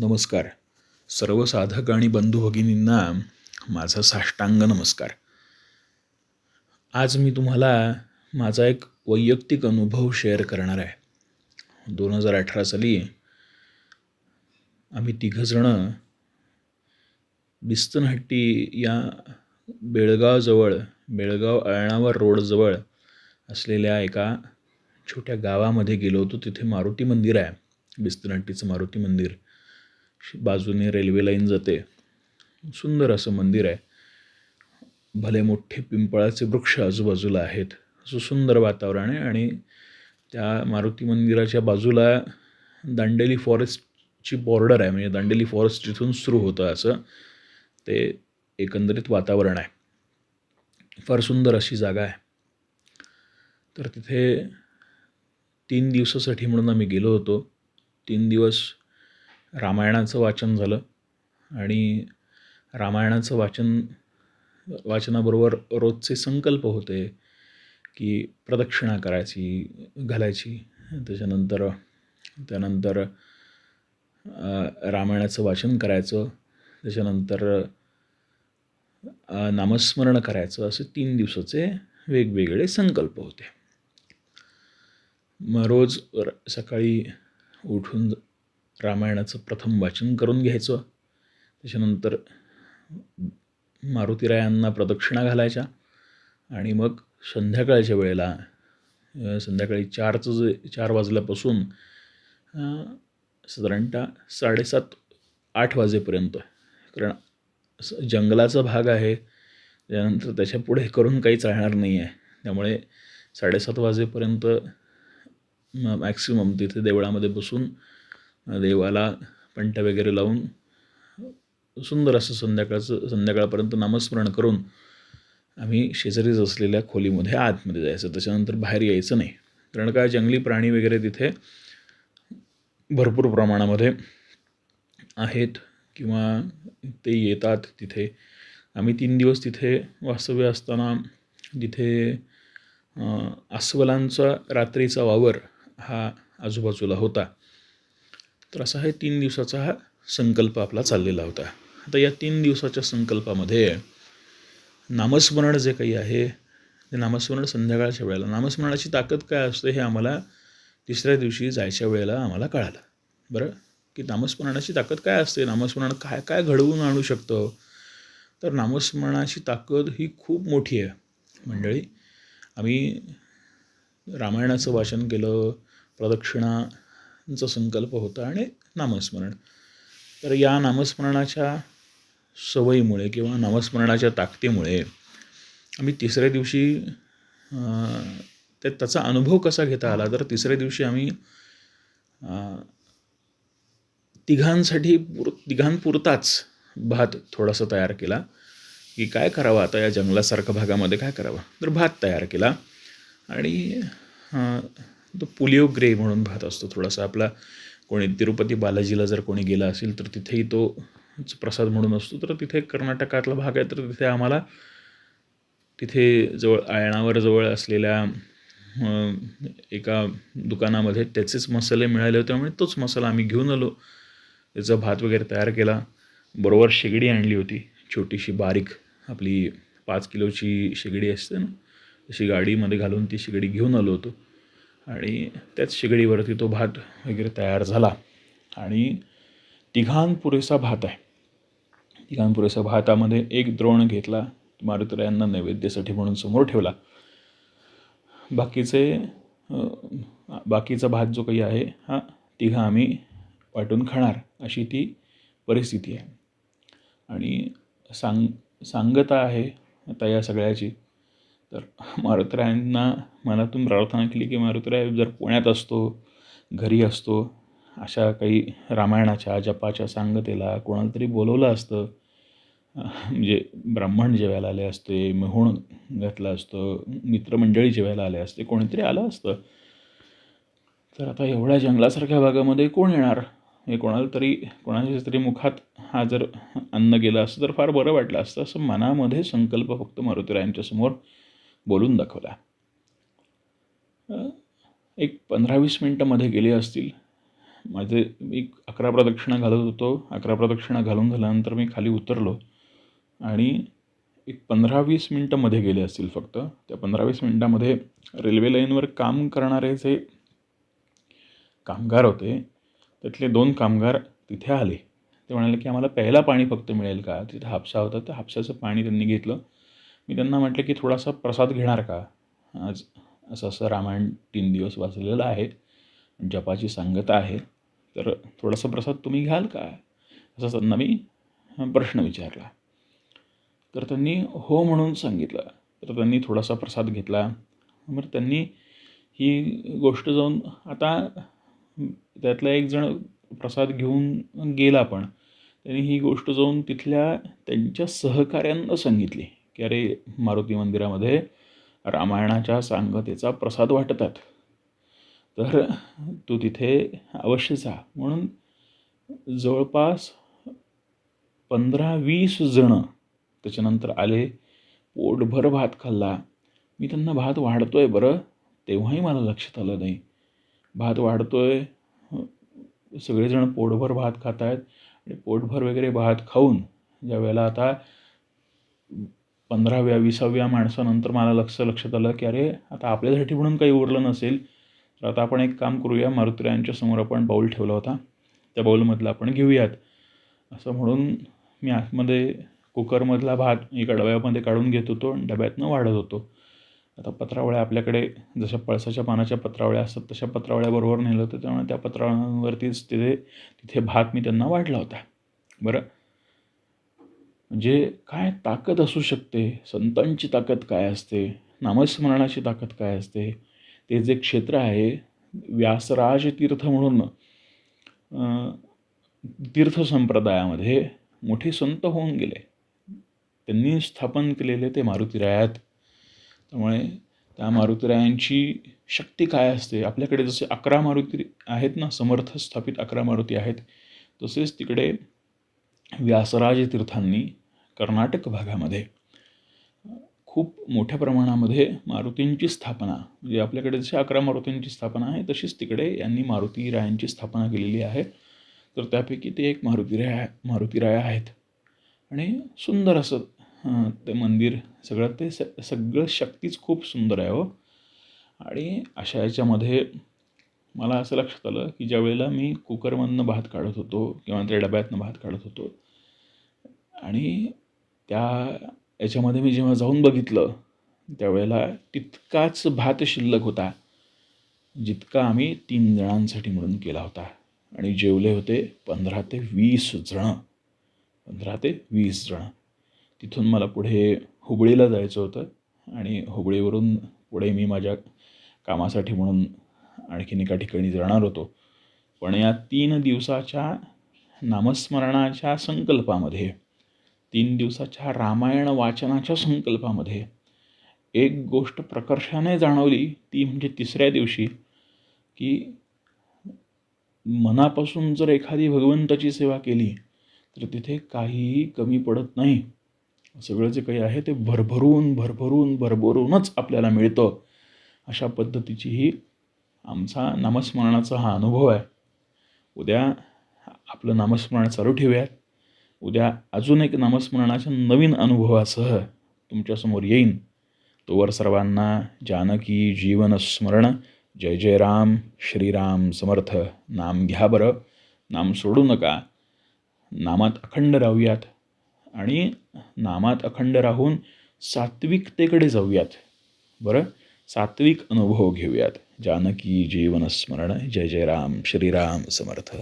नमस्कार. सर्व साधक आणि बंधू भगिनींना माझा साष्टांग नमस्कार. आज मी तुम्हाला माझा एक वैयक्तिक अनुभव शेअर करणार आहे. दोन हजार अठरा साली आम्ही तिघंजणं बिस्तनहट्टी या बेळगावजवळ बेळगाव अळणावर रोडजवळ असलेल्या एका छोट्या गावामध्ये गेलो होतो. तिथे मारुती मंदिर आहे. बिस्तनहट्टीचं मारुती मंदिर. बाजूने रेल्वे लाईन जाते. सुंदर असं मंदिर आहे. भले मोठे पिंपळाचे वृक्ष आजूबाजूला आहेत. असं सुंदर वातावरण आहे आणि त्या मारुती मंदिराच्या बाजूला दांडेली फॉरेस्टची बॉर्डर आहे. म्हणजे दांडेली फॉरेस्ट जिथून सुरू होतं असं ते एकंदरीत वातावरण आहे. फार सुंदर अशी जागा आहे. तर तिथे तीन दिवसासाठी म्हणून आम्ही गेलो होतो. तीन दिवस रामायणाचं वाचन झालं. आणि रामायणाचं वाचन वाचनाबरोबर रोजचे संकल्प होते की प्रदक्षिणा करायची घालायची. त्याच्यानंतर त्यानंतर रामायणाचं वाचन करायचं. त्याच्यानंतर नामस्मरण करायचं. असे तीन दिवसाचे वेगवेगळे संकल्प होते. मग रोज सकाळी उठून रामायणाचं प्रथम वाचन करून घ्यायचं. त्याच्यानंतर मारुतीरायांना प्रदक्षिणा घालायच्या. आणि मग संध्याकाळच्या वेळेला संध्याकाळी चारचं जे चार वाजल्यापासून साधारणतः साडेसात आठ वाजेपर्यंत. कारण जंगलाचा भाग आहे. त्यानंतर त्याच्या पुढे करून काही चालणार नाही आहे त्यामुळे साडेसात वाजेपर्यंत मॅक्सिमम तिथे देवळामध्ये बसून देवाला पंट्या वगैरे लावून सुंदर असं संध्याकाळचं संध्याकाळपर्यंत नामस्मरण करून आम्ही शेजारीच असलेल्या खोलीमध्ये आतमध्ये जायचं. त्याच्यानंतर बाहेर यायचं नाही. कारण काय जंगली प्राणी वगैरे तिथे भरपूर प्रमाणामध्ये आहेत किंवा ते येतात तिथे. आम्ही तीन दिवस तिथे वास्तव्य असताना तिथे अस्वलांचा रात्रीचा वावर हा आजूबाजूला होता. तर असा हे तीन दिवसाचा हा संकल्प आपला चाललेला होता. आता या तीन दिवसाच्या संकल्पामध्ये नामस्मरण जे काही आहे ते नामस्मरण संध्याकाळच्या वेळेला. नामस्मरणाची ताकद काय असते हे आम्हाला तिसऱ्या दिवशी जायच्या वेळेला आम्हाला कळालं. बरं? की नामस्मरणाची ताकद काय असते? नामस्मरण काय काय घडवून आणू शकतं? तर नामस्मरणाची ताकद ही खूप मोठी आहे. मंडळी आम्ही रामायणाचं वाचन केलं प्रदक्षिणा प्रदक्षिणाचा संकल्प होता आणि नामस्मरण. तर या नामस्मरणाच्या सवयीमुळे किंवा नामस्मरणाच्या ताकदीमुळे आम्ही तिसऱ्या दिवशी ते त्याचा अनुभव कसा घेता आला? तर तिसऱ्या दिवशी आम्ही तिघांसाठी पुर तिघांपुरताच भात थोडासा तयार केला की काय करावं? आता या जंगलासारख्या भागामध्ये काय करावं? तर भात तयार केला आणि तो पुलिओ ग्रे म्हणून भात असतो थोडासा. आपला कोणी तिरुपती बालाजीला जर कोणी गेला असेल तर तिथेही तो प्रसाद म्हणून असतो. तर तिथे कर्नाटकातला भाग आहे तर तिथे आम्हाला तिथे जवळ आयणावर जवळ असलेल्या एका दुकानामध्ये त्याचेच मसाले मिळाले होते. त्यामुळे तोच मसाला आम्ही घेऊन आलो. त्याचा भात वगैरे तयार केला. बरोबर शेगडी आणली होती. छोटीशी बारीक आपली पाच किलोची शेगडी असते ना तशी गाडीमध्ये घालून ती शेगडी घेऊन आलो होतो. आणि त्याच शेगडीवरती तो भात वगैरे तयार झाला. आणि तिघां पुरेसा भात आहे. तिघां पुरेसा भातामध्ये एक द्रोण घेतला. मारुतरायांना नैवेद्यासाठी म्हणून समोर ठेवला. बाकीचे बाकीचा भात जो काही आहे हा तिघा आम्ही वाटून खाणार अशी ती परिस्थिती आहे. आणि सांग सांगता आहे आता या सगळ्याची. तर मारुतरायांना मनातून प्रार्थना केली की मारुतराय जर पुण्यात असतो घरी असतो अशा काही रामायणाच्या जपाच्या सांगतेला कोणाला तरी बोलवलं असतं म्हणजे ब्राह्मण जेवायला आले असते मेहूण घातलं असतं मित्रमंडळी जेवायला आले असते कोणीतरी आलं असतं. तर आता एवढ्या जंगलासारख्या भागामध्ये कोण येणार? हे कोणाला तरी कोणाच्या तरी मुखात हा जर अन्न गेलं असतं तर फार बरं वाटलं असतं. असं मनामध्ये संकल्प फक्त मारुतीरायांच्यासमोर बोलून दाखवला. एक पंधरा वीस मिनटामध्ये गेले असतील. माझे मी अकरा प्रदक्षिणा घालत होतो. अकरा प्रदक्षिणा घालून झाल्यानंतर मी खाली उतरलो. आणि एक पंधरा वीस मिनटंमध्ये गेले असतील फक्त. त्या पंधरा वीस मिनटामध्ये रेल्वे लाईनवर काम करणारे जे कामगार होते त्यातले दोन कामगार तिथे आले. ते म्हणाले की आम्हाला प्यायला पाणी फक्त मिळेल का? तिथे हापसा होता. त्या हापसाचं पाणी त्यांनी घेतलं. मी त्यांना म्हटलं की थोडासा प्रसाद घेणार का? आज असं असं रामायण तीन दिवस वाचलेलं आहे जपाची सांगता आहे तर थोडासा प्रसाद तुम्ही घ्याल का? असा त्यांना मी प्रश्न विचारला. तर त्यांनी हो म्हणून सांगितलं. तर त्यांनी थोडासा प्रसाद घेतला. मग त्यांनी ही गोष्ट जाऊन आता त्यातला एक जण प्रसाद घेऊन गेला पण त्यांनी ही गोष्ट जाऊन तिथल्या त्यांच्या सहकाऱ्यांना सांगितली. की अरे मारुती मंदिरामध्ये रामायणाच्या सांगतेचा प्रसाद वाटतात. तर तू तिथे अवश्य जा. म्हणून जवळपास पंधरा वीस जणं त्याच्यानंतर आले पोटभर भात खाल्ला. मी त्यांना भात वाढतो आहे बरं तेव्हाही मला लक्षात आलं नाही. भात वाढतो आहे सगळेजण पोटभर भात खात आहेत आणि पोटभर वगैरे भात खाऊन ज्या वेळेला आता पंधराव्या विसाव्या माणसानंतर मला लक्ष लक्षात आलं की अरे आता आपल्यासाठी म्हणून काही उरलं नसेल. तर आता आपण एक काम करूया मारुतीरायांच्या समोर आपण बाऊल ठेवला होता. त्या बाऊलमधला आपण घेऊयात. असं म्हणून मी आतमध्ये कुकरमधला भात एका डब्यामध्ये काढून घेत होतो आणि डब्यातनं वाढत होतो. आता पत्रावळ्या आपल्याकडे जशा पळसाच्या पानाच्या पत्रावळ्या असतात तशा पत्रावळ्याबरोबर नेलं होतं. त्यामुळे त्या पत्रावळ्यांवरतीच तिथे तिथे भात मी त्यांना वाढला होता. बरं? म्हणजे काय ताकद असू शकते? संतांची ताकद काय असते? नामस्मरणाची ताकद काय असते? ते जे क्षेत्र आहे व्यासराज तीर्थ म्हणून तीर्थ संप्रदायामध्ये मोठे संत होऊन गेले. त्यांनी स्थापन केलेले ते मारुतीरायात. त्यामुळे त्या मारुतीरायांची शक्ती काय असते? आपल्याकडे जसे अकरा मारुती आहेत ना समर्थ स्थापित अकरा मारुती आहेत तसेच तिकडे व्यासराज तीर्थांनी कर्नाटक भागामध्ये खूप मोठ्या प्रमाणामध्ये मारुतींची स्थापना म्हणजे आपल्याकडे जशी अकरा मारुतींची स्थापना आहे तशीच तिकडे यांनी मारुती रायांची स्थापना केलेली आहे. तर त्यापैकी ते एक मारुतीराया मारुतीराया आहेत. आणि सुंदर असं ते मंदिर सगळं ते स सगळं शक्तीच खूप सुंदर आहे हो. आणि अशा याच्यामध्ये मला असं लक्षात आलं की ज्या वेळेला मी कुकरमधनं भात काढत होतो किंवा त्या डब्यातनं भात काढत होतो आणि त्या याच्यामध्ये मी जेव्हा जाऊन बघितलं त्यावेळेला तितकाच भात शिल्लक होता जितका आम्ही तीन जणांसाठी म्हणून केला होता. आणि जेवले होते पंधरा ते वीस जणं. पंधरा ते वीस जणं. तिथून मला पुढे हुबळीला जायचं होतं आणि हुबळीवरून पुढे मी माझ्या कामासाठी म्हणून आणखीन एका ठिकाणी जाणार होतो. पण या तीन दिवसाच्या नामस्मरणाच्या संकल्पामध्ये तीन दिवसाच्या रामायण वाचनाच्या संकल्पामध्ये एक गोष्ट प्रकर्षाने जाणवली ती म्हणजे तिसऱ्या दिवशी की मनापासून जर एखादी भगवंताची सेवा केली तर तिथे काहीही कमी पडत नाही. सगळं जे काही आहे ते भरभरून भरभरून भरभरूनच आपल्याला मिळतं. अशा पद्धतीचीही आमचा नामस्मरणाचा हा अनुभव आहे. उद्या आपलं नामस्मरण चालू ठेवूयात. उद्या अजून एक नामस्मरणाच्या नवीन अनुभवासह तुमच्यासमोर येईन. तोवर सर्वांना जानकी जीवन स्मरण. जय जय राम. श्रीराम समर्थ. नाम घ्या बरं. नाम सोडू नका. नामात अखंड राहूयात. आणि नामात अखंड राहून सात्विकतेकडे जाऊयात. बरं? सात्विक अनुभव घेऊयात. जानकी जीवन स्मरण. जय जय राम. श्रीराम समर्थ.